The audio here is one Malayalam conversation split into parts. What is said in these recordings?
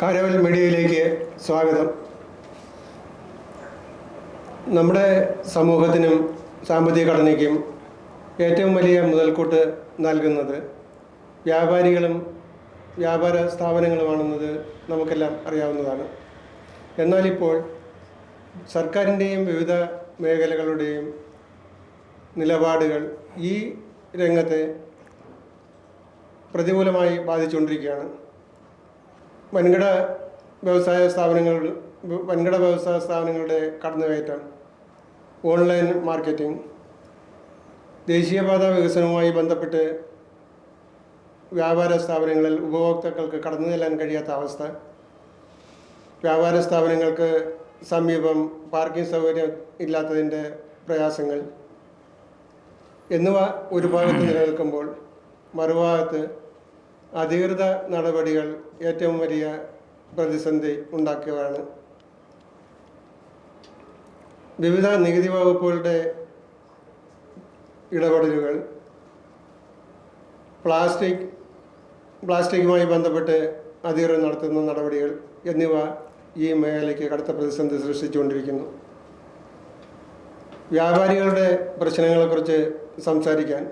കാരവൽ മീഡിയയിലേക്ക് സ്വാഗതം. നമ്മുടെ സമൂഹത്തിനും സാമ്പത്തിക ഘടനയ്ക്കും ഏറ്റവും വലിയ മുതൽക്കൂട്ട് നൽകുന്നത് വ്യാപാരികളും വ്യാപാര സ്ഥാപനങ്ങളുമാണെന്നത് നമുക്കെല്ലാം അറിയാവുന്നതാണ്. എന്നാലിപ്പോൾ സർക്കാരിന്റെയും വിവിധ മേഖലകളുടെയും നിലപാടുകൾ ഈ രംഗത്തെ പ്രതികൂലമായി ബാധിച്ചുകൊണ്ടിരിക്കുകയാണ്. വൻകിട വ്യവസായ സ്ഥാപനങ്ങൾ വൻകിട വ്യവസായ സ്ഥാപനങ്ങളുടെ കടന്നുകയറ്റം ഓൺലൈൻ മാർക്കറ്റിംഗ് ദേശീയപാത വികസനവുമായി ബന്ധപ്പെട്ട് വ്യാപാര സ്ഥാപനങ്ങളിൽ ഉപഭോക്താക്കൾക്ക് കടന്നു ചെല്ലാൻ കഴിയാത്ത അവസ്ഥ വ്യാപാര സ്ഥാപനങ്ങൾക്ക് സമീപം പാർക്കിംഗ് സൗകര്യം ഇല്ലാത്തതിന്റെ പ്രയാസങ്ങൾ എന്നിവ ഒരു ഭാഗത്ത് നിലനിൽക്കുമ്പോൾ മറുഭാഗത്ത് അധികൃത നടപടികൾ ഏറ്റവും വലിയ പ്രതിസന്ധി ഉണ്ടാക്കുകയാണ് വിവിധ നികുതി വകുപ്പുകളുടെ ഇടപെടലുകൾ പ്ലാസ്റ്റിക് പ്ലാസ്റ്റിക്കുമായി ബന്ധപ്പെട്ട് അധികൃതർ നടത്തുന്ന നടപടികൾ എന്നിവ ഈ മേഖലയ്ക്ക് കടുത്ത പ്രതിസന്ധി സൃഷ്ടിച്ചുകൊണ്ടിരിക്കുന്നു. വ്യാപാരികളുടെ പ്രശ്നങ്ങളെക്കുറിച്ച് സംസാരിക്കാൻ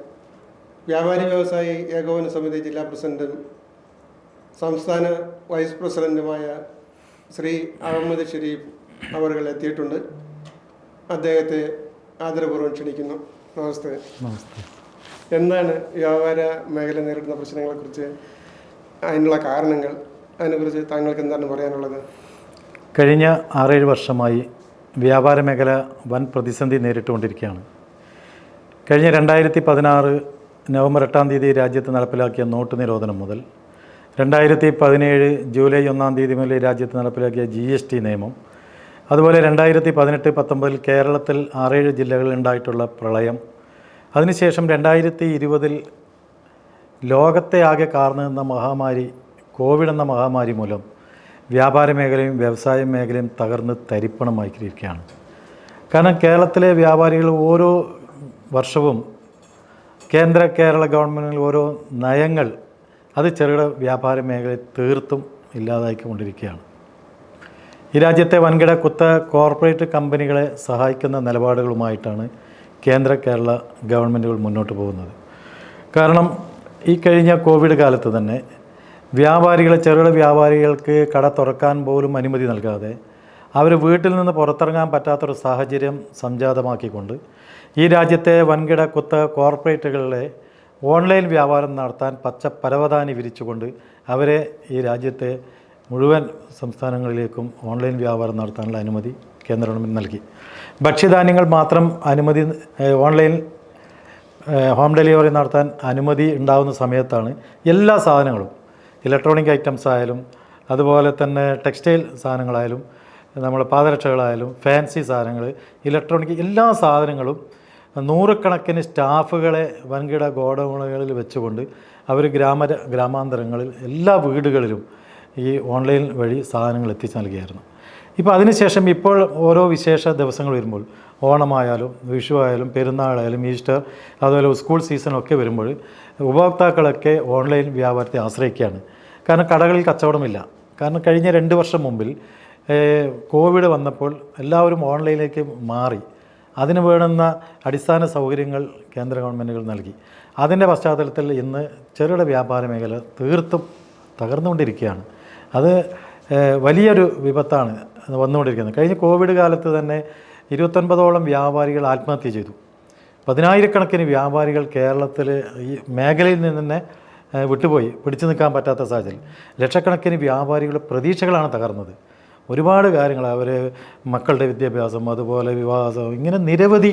വ്യാപാരി വ്യവസായി ഏകോപന സമിതി ജില്ലാ പ്രസിഡന്റും സംസ്ഥാന വൈസ് പ്രസിഡന്റുമായ ശ്രീ അഹമ്മദ് ഷരീഫ് അവർ എത്തിയിട്ടുണ്ട്. അദ്ദേഹത്തെ ആദരപൂർവം ക്ഷണിക്കുന്നു. നമസ്തേ. നമസ്തേ. എന്താണ് വ്യാപാര മേഖല നേരിടുന്ന പ്രശ്നങ്ങളെക്കുറിച്ച് അതിനുള്ള കാരണങ്ങൾ? അതിനെക്കുറിച്ച് താങ്കൾക്ക് എന്താണ് പറയാനുള്ളത്? കഴിഞ്ഞ ആറേഴ് വർഷമായി വ്യാപാര മേഖല വൻ പ്രതിസന്ധി നേരിട്ടുകൊണ്ടിരിക്കുകയാണ്. കഴിഞ്ഞ രണ്ടായിരത്തി പതിനാറ് നവംബർ എട്ടാം തീയതി രാജ്യത്ത് നടപ്പിലാക്കിയ നോട്ട് നിരോധനം മുതൽ രണ്ടായിരത്തി പതിനേഴ് ജൂലൈ ഒന്നാം തീയതി മുതൽ രാജ്യത്ത് നടപ്പിലാക്കിയ ജി എസ് ടി നിയമം അതുപോലെ രണ്ടായിരത്തി പതിനെട്ട് പത്തൊമ്പതിൽ കേരളത്തിൽ ആറേഴ് ജില്ലകളിൽ ഉണ്ടായിട്ടുള്ള പ്രളയം അതിനുശേഷം രണ്ടായിരത്തി ഇരുപതിൽ ലോകത്തെ ആകെ കാർന്നു നിന്ന മഹാമാരി കോവിഡ് എന്ന മഹാമാരി മൂലം വ്യാപാര മേഖലയും വ്യവസായ മേഖലയും തകർന്ന് തരിപ്പണമായിരിക്കുകയാണ് കാരണം കേരളത്തിലെ വ്യാപാരികൾ ഓരോ വർഷവും കേന്ദ്ര കേരള ഗവൺമെന്റുകൾ ഓരോ നയങ്ങൾ അത് ചെറുകിട വ്യാപാര മേഖലയെ തീർത്തും ഇല്ലാതാക്കിക്കൊണ്ടിരിക്കുകയാണ് ഈ രാജ്യത്തെ വൻകിട കുത്ത കോർപ്പറേറ്റ് കമ്പനികളെ സഹായിക്കുന്ന നിലപാടുകളുമായിട്ടാണ് കേന്ദ്ര കേരള ഗവൺമെന്റുകൾ മുന്നോട്ട് പോകുന്നത്. കാരണം ഈ കഴിഞ്ഞ കോവിഡ് കാലത്ത് തന്നെ വ്യാപാരികളെ ചെറുകിട വ്യാപാരികൾക്ക് കട തുറക്കാൻ പോലും അനുമതി നൽകാതെ അവർ വീട്ടിൽ നിന്ന് പുറത്തിറങ്ങാൻ പറ്റാത്തൊരു സാഹചര്യം സംജാതമാക്കിക്കൊണ്ട് ഈ രാജ്യത്തെ വൻകിട കുത്ത കോർപ്പറേറ്റുകളിലെ ഓൺലൈൻ വ്യാപാരം നടത്താൻ പച്ച പരവതാനി വിരിച്ചുകൊണ്ട് അവരെ ഈ രാജ്യത്തെ മുഴുവൻ സംസ്ഥാനങ്ങളിലേക്കും ഓൺലൈൻ വ്യാപാരം നടത്താനുള്ള അനുമതി കേന്ദ്ര ഗവൺമെന്റ് നൽകി. ഭക്ഷ്യധാന്യങ്ങൾ മാത്രം അനുമതി ഓൺലൈൻ ഹോം ഡെലിവറി നടത്താൻ അനുമതി ഉണ്ടാകുന്ന സമയത്താണ് എല്ലാ സാധനങ്ങളും ഇലക്ട്രോണിക് ഐറ്റംസ് ആയാലും അതുപോലെ തന്നെ ടെക്സ്റ്റൈൽ സാധനങ്ങളായാലും നമ്മുടെ പാദരക്ഷകളായാലും ഫാൻസി സാധനങ്ങൾ ഇലക്ട്രോണിക് എല്ലാ സാധനങ്ങളും നൂറുകണക്കിന് സ്റ്റാഫുകളെ വൻകിട ഗോഡൗണുകളിൽ വെച്ചുകൊണ്ട് അവർ ഗ്രാമ ഗ്രാമാന്തരങ്ങളിൽ എല്ലാ വീടുകളിലും ഈ ഓൺലൈൻ വഴി സാധനങ്ങൾ എത്തിച്ചു നൽകിയായിരുന്നു. ഇപ്പോൾ അതിനുശേഷം ഇപ്പോൾ ഓരോ വിശേഷ ദിവസങ്ങൾ വരുമ്പോൾ ഓണമായാലും വിഷു ആയാലും പെരുന്നാളായാലും ഈസ്റ്റർ അതുപോലെ സ്കൂൾ സീസണൊക്കെ വരുമ്പോൾ ഉപഭോക്താക്കളൊക്കെ ഓൺലൈൻ വ്യാപാരത്തെ ആശ്രയിക്കുകയാണ്. കാരണം കടകളിൽ കച്ചവടമില്ല. കാരണം കഴിഞ്ഞ രണ്ട് വർഷം മുമ്പിൽ കോവിഡ് വന്നപ്പോൾ എല്ലാവരും ഓൺലൈനിലേക്ക് മാറി. അതിന് വേണ്ടുന്ന അടിസ്ഥാന സൗകര്യങ്ങൾ കേന്ദ്ര ഗവൺമെന്റുകൾ നൽകി. അതിന്റെ പശ്ചാത്തലത്തിൽ ഇന്ന് ചെറുകിട വ്യാപാര മേഖല തീർത്തും തകർന്നുകൊണ്ടിരിക്കുകയാണ്. അത് വലിയൊരു വിപത്താണ് വന്നുകൊണ്ടിരിക്കുന്നത്. കഴിഞ്ഞ കോവിഡ് കാലത്ത് തന്നെ ഇരുപത്തൊൻപതോളം വ്യാപാരികൾ ആത്മഹത്യ ചെയ്തു. പതിനായിരക്കണക്കിന് വ്യാപാരികൾ കേരളത്തിൽ ഈ മേഖലയിൽ നിന്ന് തന്നെ വിട്ടുപോയി. പിടിച്ചു നിൽക്കാൻ പറ്റാത്ത സാഹചര്യം. ലക്ഷക്കണക്കിന് വ്യാപാരികളുടെ പ്രതീക്ഷകളാണ് തകർന്നത്. ഒരുപാട് കാര്യങ്ങൾ അവർ മക്കളുടെ വിദ്യാഭ്യാസം അതുപോലെ വിവാഹം ഇങ്ങനെ നിരവധി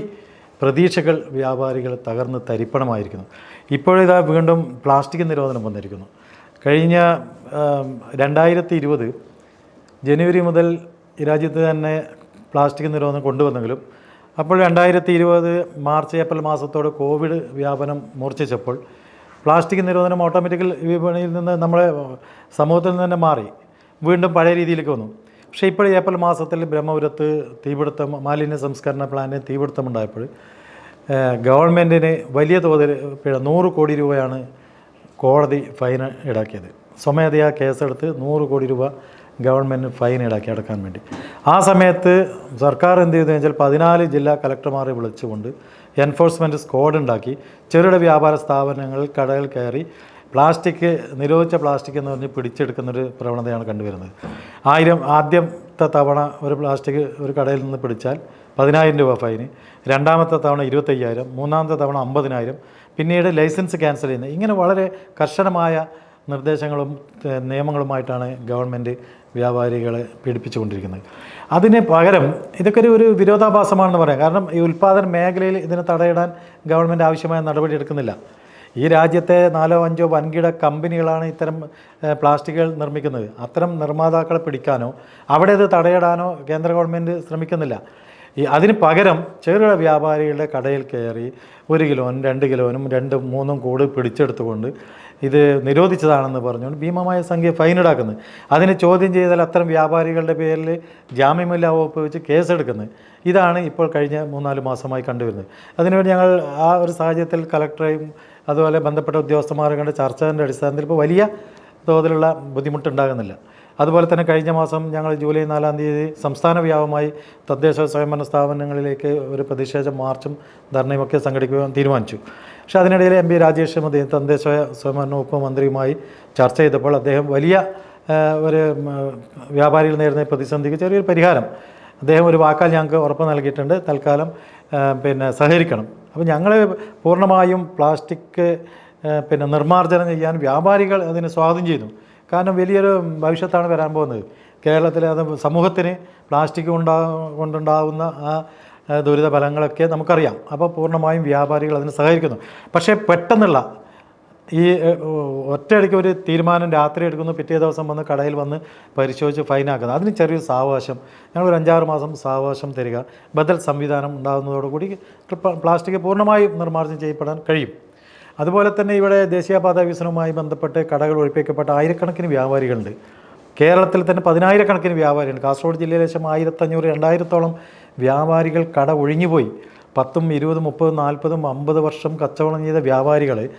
പ്രതീക്ഷകൾ വ്യാപാരികൾ തകർന്ന് തരിപ്പണമായിരിക്കുന്നു. ഇപ്പോഴിതാ വീണ്ടും പ്ലാസ്റ്റിക് നിരോധനം വന്നിരിക്കുന്നു. കഴിഞ്ഞ രണ്ടായിരത്തി ഇരുപത് ജനുവരി മുതൽ രാജ്യത്ത് തന്നെ പ്ലാസ്റ്റിക് നിരോധനം കൊണ്ടുവന്നെങ്കിലും അപ്പോൾ രണ്ടായിരത്തി ഇരുപത് മാർച്ച് ഏപ്രിൽ മാസത്തോട് കോവിഡ് വ്യാപനം മൂർച്ഛിച്ചപ്പോൾ പ്ലാസ്റ്റിക് നിരോധനം ഓട്ടോമാറ്റിക്കൽ വിപണിയിൽ നിന്ന് നമ്മളെ സമൂഹത്തിൽ നിന്ന് തന്നെ മാറി. വീണ്ടും പഴയ രീതിയിലേക്ക് വന്നു. പക്ഷേ ഇപ്പോൾ ഏപ്രിൽ മാസത്തിൽ ബ്രഹ്മപുരത്ത് തീപിടുത്തം മാലിന്യ സംസ്കരണ പ്ലാന് തീപിടുത്തമുണ്ടായപ്പോൾ ഗവൺമെന്റിന് വലിയ തോതിൽ പിഴ നൂറ് കോടി രൂപയാണ് കോടതി ഫൈൻ ഈടാക്കിയത്. സ്വമേധയാ കേസെടുത്ത് നൂറ് കോടി രൂപ ഗവൺമെന്റ് ഫൈൻ ഈടാക്കി അടക്കാൻ വേണ്ടി. ആ സമയത്ത് സർക്കാർ എന്ത് ചെയ്തു വെച്ചാൽ പതിനാല് ജില്ലാ കലക്ടർമാരെ വിളിച്ചുകൊണ്ട് എൻഫോഴ്സ്മെന്റ് സ്ക്വാഡ് ഉണ്ടാക്കി. ചെറുകിട വ്യാപാര സ്ഥാപനങ്ങളിൽ കടകൾ കയറി പ്ലാസ്റ്റിക് നിരോധിച്ച പ്ലാസ്റ്റിക് എന്ന് പറഞ്ഞ് പിടിച്ചെടുക്കുന്നൊരു പ്രവണതയാണ് കണ്ടുവരുന്നത്. ആയിരം ആദ്യത്തെ തവണ ഒരു പ്ലാസ്റ്റിക് ഒരു കടയിൽ നിന്ന് പിടിച്ചാൽ പതിനായിരം രൂപ ഫൈന്. രണ്ടാമത്തെ തവണ ഇരുപത്തയ്യായിരം മൂന്നാമത്തെ തവണ അമ്പതിനായിരം. പിന്നീട് ലൈസൻസ് ക്യാൻസൽ ചെയ്യുന്നത്. ഇങ്ങനെ വളരെ കർശനമായ നിർദ്ദേശങ്ങളും നിയമങ്ങളുമായിട്ടാണ് ഗവൺമെന്റ് വ്യാപാരികളെ പീഡിപ്പിച്ചുകൊണ്ടിരിക്കുന്നത്. അതിന് പകരം ഇതൊക്കെ ഒരു ഒരു വിരോധാഭാസമാണെന്ന് പറയാം. കാരണം ഈ ഉൽപ്പാദന മേഖലയിൽ ഇതിനെ തടയിടാൻ ഗവൺമെന്റ് ആവശ്യമായ നടപടി എടുക്കുന്നില്ല ഈ രാജ്യത്തെ നാലോ അഞ്ചോ വൻകിട കമ്പനികളാണ് ഇത്തരം പ്ലാസ്റ്റിക്കുകൾ നിർമ്മിക്കുന്നത്. അത്തരം നിർമ്മാതാക്കളെ പിടിക്കാനോ അവിടെ ഇത് തടയിടാനോ കേന്ദ്ര ഗവൺമെന്റ് ശ്രമിക്കുന്നില്ല. ഈ അതിന് പകരം ചെറുകിട വ്യാപാരികളുടെ കടയിൽ കയറി ഒരു കിലോനും രണ്ട് കിലോനും രണ്ടും മൂന്നും കൂട് പിടിച്ചെടുത്തുകൊണ്ട് ഇത് നിരോധിച്ചതാണെന്ന് പറഞ്ഞുകൊണ്ട് ഭീമമായ സംഖ്യ ഫൈൻ ഈടാക്കുന്നത് അതിന് ചോദ്യം ചെയ്താൽ അത്തരം വ്യാപാരികളുടെ പേരിൽ ജാമ്യമില്ലാ വകുപ്പ് വെച്ച് കേസെടുക്കുന്നത് ഇതാണ് ഇപ്പോൾ കഴിഞ്ഞ മൂന്നാൽ മാസമായി കണ്ടുവരുന്നത്. അതിനുവേണ്ടി ഞങ്ങൾ ആ ഒരു സാഹചര്യത്തിൽ കലക്ടറെയും അതുപോലെ ബന്ധപ്പെട്ട ഉദ്യോഗസ്ഥന്മാരെ കണ്ട് ചർച്ചയുടെ അടിസ്ഥാനത്തിൽ ഇപ്പോൾ വലിയ തോതിലുള്ള ബുദ്ധിമുട്ടുണ്ടാകുന്നില്ല. അതുപോലെ തന്നെ കഴിഞ്ഞ മാസം ഞങ്ങൾ ജൂലൈ നാലാം തീയതി സംസ്ഥാന വ്യാപകമായി തദ്ദേശ സ്വയംഭരണ സ്ഥാപനങ്ങളിലേക്ക് ഒരു പ്രതിഷേധ മാർച്ചും ധർണയുമൊക്കെ സംഘടിപ്പിക്കുവാൻ തീരുമാനിച്ചു. പക്ഷേ അതിനിടയിൽ എം പി രാജേഷ് മതി തദ്ദേശ സ്വയംഭരണ വകുപ്പ് മന്ത്രിയുമായി ചർച്ച ചെയ്തപ്പോൾ അദ്ദേഹം വലിയ ഒരു വ്യാപാരികൾ നേരിടുന്ന പ്രതിസന്ധിക്ക് ചെറിയൊരു പരിഹാരം. അദ്ദേഹം ഒരു വാക്കാൽ ഞങ്ങൾക്ക് ഉറപ്പ് നൽകിയിട്ടുണ്ട്. തൽക്കാലം പിന്നെ സഹകരിക്കണം. അപ്പോൾ ഞങ്ങൾ പൂർണമായും പ്ലാസ്റ്റിക് പിന്നെ നിർമ്മാർജനം ചെയ്യാൻ വ്യാപാരികൾ അതിനെ സ്വാഗതം ചെയ്യുന്നു. കാരണം വലിയൊരു ഭവിഷ്യത്താണ് വരാൻ പോകുന്നത്. കേരളത്തിലെ അത് സമൂഹത്തിന് പ്ലാസ്റ്റിക് ഉണ്ടാ കൊണ്ടുണ്ടാകുന്ന ആ ദുരിത ഫലങ്ങളൊക്കെ നമുക്കറിയാം. അപ്പോൾ പൂർണമായും വ്യാപാരികൾ അതിന് സഹകരിക്കുന്നു. പക്ഷേ പെട്ടെന്നുള്ള ഈ ഒറ്റയടിക്ക് ഒരു തീരുമാനം രാത്രി എടുക്കുന്നു പിറ്റേ ദിവസം വന്ന് കടയിൽ വന്ന് പരിശോധിച്ച് ഫൈനാക്കുന്നത് അതിന് ചെറിയൊരു സാവകാശം. ഞങ്ങൾ ഒരു അഞ്ചാറ് മാസം സാവകാശം തരിക. ബദൽ സംവിധാനം ഉണ്ടാകുന്നതോടുകൂടി പ്ല- പ്ലാസ്റ്റിക് പൂർണമായും നിർമ്മാർജനം ചെയ്യപ്പെടാൻ കഴിയും. അതുപോലെ തന്നെ ഇവിടെ ദേശീയപാത വികസനവുമായി ബന്ധപ്പെട്ട് കടകൾ ഒഴിപ്പിക്കപ്പെട്ട ആയിരക്കണക്കിന് വ്യാപാരികളുണ്ട്. കേരളത്തിൽ തന്നെ പതിനായിരക്കണക്കിന് വ്യാപാരികളുണ്ട് കാസർഗോഡ് ജില്ലയിൽ ലക്ഷം ആയിരത്തഞ്ഞൂറ് രണ്ടായിരത്തോളം വ്യാപാരികൾ കട ഒഴിഞ്ഞുപോയി. പത്തും ഇരുപതും മുപ്പതും നാൽപ്പതും അമ്പത് വർഷം കച്ചവടം ചെയ്ത വ്യാപാരികൾ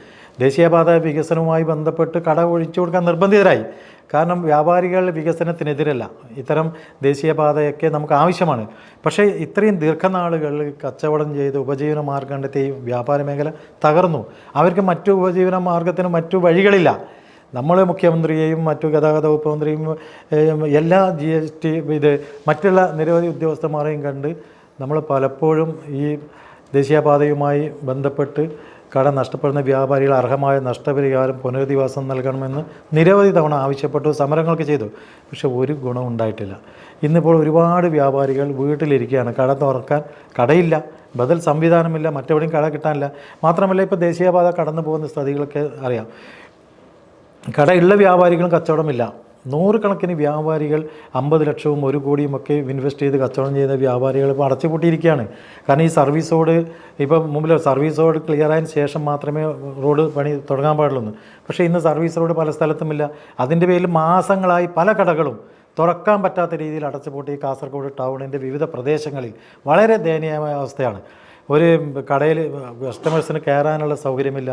ദേശീയപാത വികസനവുമായി ബന്ധപ്പെട്ട് കട ഒഴിച്ചു കൊടുക്കാൻ നിർബന്ധിതരായി. കാരണം വ്യാപാരികൾ വികസനത്തിനെതിരല്ല. ഇത്തരം ദേശീയപാതയൊക്കെ നമുക്ക് ആവശ്യമാണ്. പക്ഷേ ഇത്രയും ദീർഘനാളുകൾ കച്ചവടം ചെയ്ത് ഉപജീവന മാർഗം കണ്ടെത്തി വ്യാപാര മേഖല തകർന്നു. അവർക്ക് മറ്റു ഉപജീവന മാർഗത്തിന് മറ്റു വഴികളില്ല. നമ്മൾ മുഖ്യമന്ത്രിയെയും മറ്റു ഗതാഗത വകുപ്പ് മന്ത്രിയും എല്ലാ ജി എസ് ടി ഇത് മറ്റുള്ള നിരവധി ഉദ്യോഗസ്ഥന്മാരെയും കണ്ട് നമ്മൾ പലപ്പോഴും ഈ ദേശീയപാതയുമായി ബന്ധപ്പെട്ട് കട നഷ്ടപ്പെടുന്ന വ്യാപാരികൾ അർഹമായ നഷ്ടപരിഹാരം പുനരധിവാസം നൽകണമെന്ന് നിരവധി തവണ ആവശ്യപ്പെട്ടു സമരങ്ങളൊക്കെ ചെയ്തു. പക്ഷെ ഒരു ഗുണം ഉണ്ടായിട്ടില്ല. ഇന്നിപ്പോൾ ഒരുപാട് വ്യാപാരികൾ വീട്ടിലിരിക്കുകയാണ്. കട തുറക്കാൻ കടയില്ല ബദൽ സംവിധാനമില്ല മറ്റെവിടെയും കട കിട്ടാനില്ല. മാത്രമല്ല ഇപ്പോൾ ദേശീയപാത കടന്നു പോകുന്ന സ്ഥിതികളൊക്കെ അറിയാം. കടയുള്ള വ്യാപാരികളും കച്ചവടമില്ല. നൂറുകണക്കിന് വ്യാപാരികൾ അമ്പത് ലക്ഷവും ഒരു കോടിയും ഒക്കെ ഇൻവെസ്റ്റ് ചെയ്ത് കച്ചവടം ചെയ്യുന്ന വ്യാപാരികൾ ഇപ്പോൾ അടച്ചുപൂട്ടിയിരിക്കുകയാണ്. കാരണം ഈ സർവീസ് റോഡ് ഇപ്പം മുമ്പിൽ സർവീസ് റോഡ് ക്ലിയർ ആയതിനു ശേഷം മാത്രമേ റോഡ് പണി തുടങ്ങാൻ പാടുള്ളൂ പക്ഷേ ഇന്ന് സർവീസ് റോഡ് പല സ്ഥലത്തുമില്ല. അതിന്റെ പേരിൽ മാസങ്ങളായി പല കടകളും തുറക്കാൻ പറ്റാത്ത രീതിയിൽ അടച്ചുപൂട്ടി കാസർഗോഡ് ടൗണിന്റെ വിവിധ പ്രദേശങ്ങളിൽ വളരെ ദയനീയമായ അവസ്ഥയാണ്. ഒരു കടയിൽ കസ്റ്റമേഴ്സിന് കയറാനുള്ള സൗകര്യമില്ല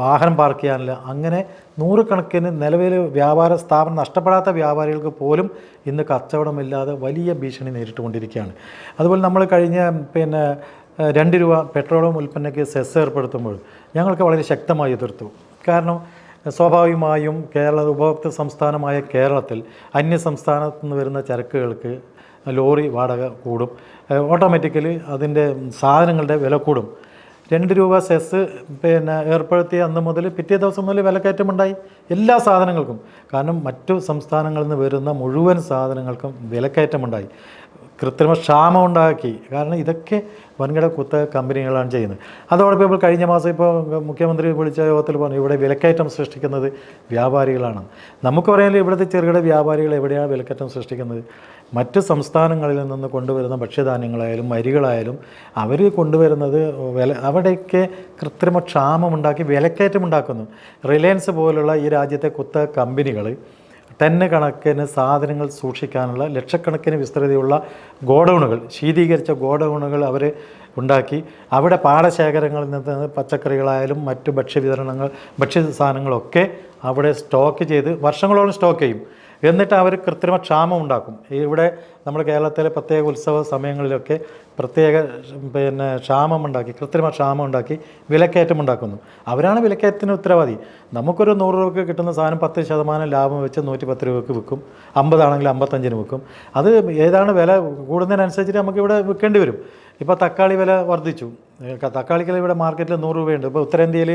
വാഹനം പാർക്ക് ചെയ്യാനില്ല. അങ്ങനെ നൂറുകണക്കിന് നിലവിൽ വ്യാപാര സ്ഥാപനം നഷ്ടപ്പെടാത്ത വ്യാപാരികൾക്ക് പോലും ഇന്ന് കച്ചവടമില്ലാതെ വലിയ ഭീഷണി നേരിട്ടുകൊണ്ടിരിക്കുകയാണ്. അതുപോലെ നമ്മൾ കഴിഞ്ഞ പിന്നെ രണ്ട് രൂപ പെട്രോളും ഉൽപ്പന്നയ്ക്ക് സെസ് ഏർപ്പെടുത്തുമ്പോൾ ഞങ്ങൾക്ക് വളരെ ശക്തമായി എതിർത്തു. കാരണം സ്വാഭാവികമായും കേരള ഉപഭോക്തൃ സംസ്ഥാനമായ കേരളത്തിൽ അന്യ സംസ്ഥാനത്തു നിന്ന് വരുന്ന ചരക്കുകൾക്ക് ലോറി വാടക കൂടും. ഓട്ടോമാറ്റിക്കലി അതിന്റെ സാധനങ്ങളുടെ വില കൂടും. രണ്ട് രൂപ സെസ് പിന്നെ ഏർപ്പെടുത്തിയ അന്ന് മുതൽ പിറ്റേ ദിവസം മുതൽ വിലക്കയറ്റമുണ്ടായി എല്ലാ സാധനങ്ങൾക്കും. കാരണം മറ്റു സംസ്ഥാനങ്ങളിൽ നിന്ന് വരുന്ന മുഴുവൻ സാധനങ്ങൾക്കും വിലക്കയറ്റമുണ്ടായി. കൃത്രിമ ക്ഷാമം ഉണ്ടാക്കി. കാരണം ഇതൊക്കെ വൻകിട കുത്ത കമ്പനികളാണ് ചെയ്യുന്നത്. അതോടൊപ്പം ഇപ്പോൾ കഴിഞ്ഞ മാസം ഇപ്പോൾ മുഖ്യമന്ത്രി വിളിച്ച യോഗത്തിൽ പറഞ്ഞു ഇവിടെ വിലക്കയറ്റം സൃഷ്ടിക്കുന്നത് വ്യാപാരികളാണ്. നമുക്ക് പറയാനും ഇവിടുത്തെ ചെറുകിട വ്യാപാരികൾ എവിടെയാണ് വിലക്കയറ്റം സൃഷ്ടിക്കുന്നത്? മറ്റ് സംസ്ഥാനങ്ങളിൽ നിന്ന് കൊണ്ടുവരുന്ന ഭക്ഷ്യധാന്യങ്ങളായാലും മരികളായാലും അവർ കൊണ്ടുവരുന്നത് വില അവിടെയൊക്കെ കൃത്രിമ ക്ഷാമം ഉണ്ടാക്കി വിലക്കയറ്റം ഉണ്ടാക്കുന്നു. റിലയൻസ് പോലുള്ള ഈ രാജ്യത്തെ കുത്ത കമ്പനികൾ ടന്ന് കണക്കിന് സാധനങ്ങൾ സൂക്ഷിക്കാനുള്ള ലക്ഷക്കണക്കിന് വിസ്തൃതിയുള്ള ഗോഡൗണുകൾ ശീതീകരിച്ച ഗോഡൗണുകൾ അവർ ഉണ്ടാക്കി. അവിടെ പാടശേഖരങ്ങളിൽ നിന്ന് പച്ചക്കറികളായാലും മറ്റു ഭക്ഷ്യവിതരണങ്ങൾ ഭക്ഷ്യ സാധനങ്ങളൊക്കെ അവിടെ സ്റ്റോക്ക് ചെയ്ത് വർഷങ്ങളോളം സ്റ്റോക്ക് ചെയ്യും. എന്നിട്ട് അവർ കൃത്രിമ ക്ഷാമം ഉണ്ടാക്കും. ഇവിടെ നമ്മുടെ കേരളത്തിലെ പ്രത്യേക ഉത്സവ സമയങ്ങളിലൊക്കെ പ്രത്യേക പിന്നെ ക്ഷാമം ഉണ്ടാക്കി കൃത്രിമ ക്ഷാമം ഉണ്ടാക്കി വിലക്കയറ്റം ഉണ്ടാക്കുന്നു. അവരാണ് വിലക്കയറ്റത്തിന് ഉത്തരവാദി. നമുക്കൊരു നൂറ് രൂപയ്ക്ക് കിട്ടുന്ന സാധനം പത്ത് ശതമാനം ലാഭം വെച്ച് നൂറ്റി പത്ത് രൂപയ്ക്ക് വിൽക്കും. അമ്പതാണെങ്കിൽ അമ്പത്തഞ്ചിന് വിൽക്കും. അത് ഏതാണ് വില കൂടുന്നതിനനുസരിച്ചിട്ട് നമുക്കിവിടെ വിൽക്കേണ്ടി വരും. ഇപ്പോൾ തക്കാളി വില വർദ്ധിച്ചു. തക്കാളിക്ക് ഇവിടെ മാർക്കറ്റിൽ നൂറ് രൂപയുണ്ട്. ഇപ്പോൾ ഉത്തരേന്ത്യയിൽ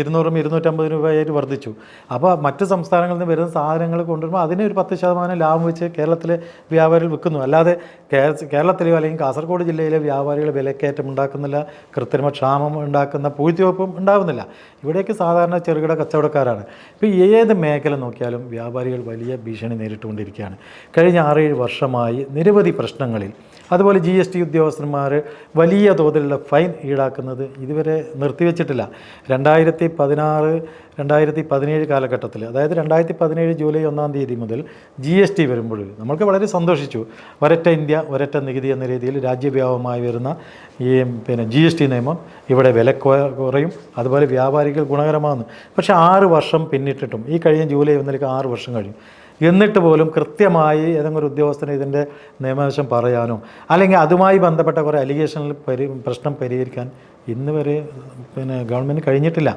ഇരുന്നൂറും ഇരുന്നൂറ്റമ്പത് രൂപയായിട്ട് വർദ്ധിച്ചു. അപ്പോൾ മറ്റ് സംസ്ഥാനങ്ങളിൽ നിന്ന് വരുന്ന സാധനങ്ങൾ കൊണ്ടുവരുമ്പോൾ അതിന് ഒരു പത്ത് ശതമാനം ലാഭം വെച്ച് കേരളത്തിലെ വ്യാപാരികൾ വിൽക്കുന്നു. അല്ലാതെ കേരളത്തിലെ കേരളത്തിലെയോ അല്ലെങ്കിൽ കാസർഗോഡ് ജില്ലയിലെ വ്യാപാരികൾ വിലക്കയറ്റം ഉണ്ടാക്കുന്നില്ല കൃത്രിമ ക്ഷാമം ഉണ്ടാക്കുന്ന പൂഴ്ത്തിവെപ്പും ഉണ്ടാകുന്നില്ല ഇവിടേക്ക് സാധാരണ ചെറുകിട കച്ചവടക്കാരാണ്. ഇപ്പോൾ ഏത് മേഖല നോക്കിയാലും വ്യാപാരികൾ വലിയ ഭീഷണി നേരിട്ടുകൊണ്ടിരിക്കുകയാണ്. കഴിഞ്ഞ ആറേഴ് വർഷമായി നിരവധി പ്രശ്നങ്ങളിൽ അതുപോലെ ജി എസ് ടി ഉദ്യോഗസ്ഥന്മാർ വലിയ തോതിലുള്ള ഫൈൻ ഈടാക്കുന്നത് ഇതുവരെ നിർത്തിവെച്ചിട്ടില്ല. രണ്ടായിരത്തി പതിനാറ് രണ്ടായിരത്തി പതിനേഴ് കാലഘട്ടത്തിൽ അതായത് രണ്ടായിരത്തി പതിനേഴ് ജൂലൈ ഒന്നാം തീയതി മുതൽ ജി എസ് ടി വരുമ്പോൾ നമ്മൾക്ക് വളരെ സന്തോഷിച്ചു. ഒരൊറ്റ ഇന്ത്യ ഒരൊറ്റ നികുതി എന്ന രീതിയിൽ രാജ്യവ്യാപകമായി വരുന്ന ഈ പിന്നെ ജി എസ് ടി നിയമം ഇവിടെ വില കുറയും. അതുപോലെ വ്യാപാരികൾ ഗുണകരമാകുന്നു. പക്ഷേ ആറ് വർഷം പിന്നിട്ടിട്ടും ഈ കഴിഞ്ഞ ജൂലൈ ഒന്നിലേക്ക് ആറ് വർഷം കഴിയും എന്നിട്ട് പോലും കൃത്യമായി ഏതെങ്കിലും ഒരു ഉദ്യോഗസ്ഥന് ഇതിന്റെ നിയമവശം പറയാനോ അല്ലെങ്കിൽ അതുമായി ബന്ധപ്പെട്ട കുറേ അലിഗേഷനിൽ പരി പ്രശ്നം പരിഹരിക്കാൻ ഇന്ന് വരെ പിന്നെ ഗവൺമെന്റ് കഴിഞ്ഞിട്ടില്ല.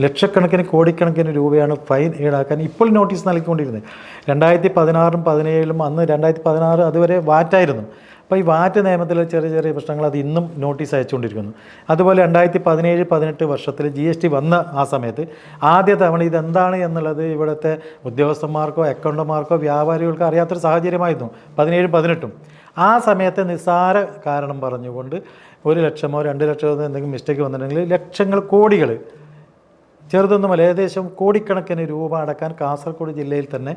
ലക്ഷക്കണക്കിന് കോടിക്കണക്കിന് രൂപയാണ് ഫൈൻ ഈടാക്കാൻ ഇപ്പോൾ നോട്ടീസ് നൽകിക്കൊണ്ടിരുന്നത്. രണ്ടായിരത്തി പതിനാറും പതിനേഴിലും അന്ന് രണ്ടായിരത്തി പതിനാറ് അതുവരെ വാറ്റായിരുന്നു. അപ്പോൾ ഈ വാറ്റ് നിയമത്തിലെ ചെറിയ ചെറിയ പ്രശ്നങ്ങൾ അത് ഇന്നും നോട്ടീസ് അയച്ചുകൊണ്ടിരിക്കുന്നു. അതുപോലെ രണ്ടായിരത്തി പതിനേഴ് പതിനെട്ട് വർഷത്തിൽ ജി എസ് ടി വന്ന ആ സമയത്ത് ആദ്യ തവണ ഇതെന്താണ് എന്നുള്ളത് ഇവിടുത്തെ ഉദ്യോഗസ്ഥന്മാർക്കോ അക്കൗണ്ടന്മാർക്കോ വ്യാപാരികൾക്കോ അറിയാത്തൊരു സാഹചര്യമായിരുന്നു പതിനേഴും പതിനെട്ടും. ആ സമയത്തെ നിസ്സാര കാരണം പറഞ്ഞുകൊണ്ട് ഒരു ലക്ഷമോ രണ്ട് ലക്ഷമോ എന്തെങ്കിലും മിസ്റ്റേക്ക് വന്നിട്ടുണ്ടെങ്കിൽ ലക്ഷങ്ങൾ കോടികൾ ചെറുതൊന്നുമല്ല ഏകദേശം കോടിക്കണക്കിന് രൂപ അടക്കാൻ കാസർഗോഡ് ജില്ലയിൽ തന്നെ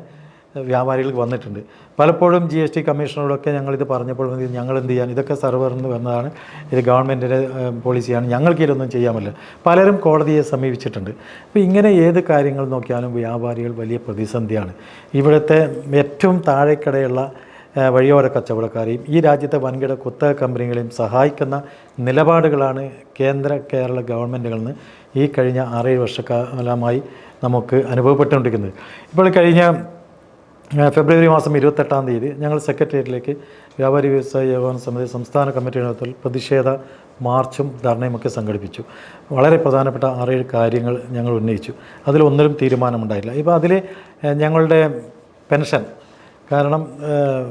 വ്യാപാരികൾക്ക് വന്നിട്ടുണ്ട്. പലപ്പോഴും ജി എസ് ടി കമ്മീഷണറോടൊക്കെ ഞങ്ങളിത് പറഞ്ഞപ്പോഴും ഞങ്ങൾ എന്ത് ചെയ്യാൻ ഇതൊക്കെ സർവറിൽ നിന്ന് വന്നതാണ്. ഇത് ഗവൺമെന്റിന്റെ പോളിസിയാണ്. ഞങ്ങൾക്ക് ഇതൊന്നും ചെയ്യാൻ പറ്റില്ല പലരും കോടതിയെ സമീപിച്ചിട്ടുണ്ട്. അപ്പോൾ ഇങ്ങനെ ഏത് കാര്യങ്ങൾ നോക്കിയാലും വ്യാപാരികൾ വലിയ പ്രതിസന്ധിയാണ്. ഇവിടുത്തെ ഏറ്റവും താഴെക്കടയുള്ള വഴിയോര കച്ചവടക്കാരെയും ഈ രാജ്യത്തെ വൻകിട കുത്തക കമ്പനികളെയും സഹായിക്കുന്ന നിലപാടുകളാണ് കേന്ദ്ര കേരള ഗവൺമെന്റുകളിൽ നിന്ന് ഈ കഴിഞ്ഞ ആറേഴ് വർഷക്കാലമായി നമുക്ക് അനുഭവപ്പെട്ടുകൊണ്ടിരിക്കുന്നത്. ഇപ്പോൾ കഴിഞ്ഞ ഫെബ്രുവരി മാസം ഇരുപത്തെട്ടാം തീയതി ഞങ്ങൾ സെക്രട്ടേറിയറ്റിലേക്ക് വ്യാപാരി വ്യവസായ ഏകോപന സമിതി സംസ്ഥാന കമ്മിറ്റിയുടെ നേതൃത്വത്തിൽ പ്രതിഷേധ മാർച്ചും ധർണയുമൊക്കെ സംഘടിപ്പിച്ചു. വളരെ പ്രധാനപ്പെട്ട ആറേഴ് കാര്യങ്ങൾ ഞങ്ങൾ ഉന്നയിച്ചു. അതിലൊന്നിലും തീരുമാനമുണ്ടായില്ല. ഇപ്പോൾ അതിൽ ഞങ്ങളുടെ പെൻഷൻ കാരണം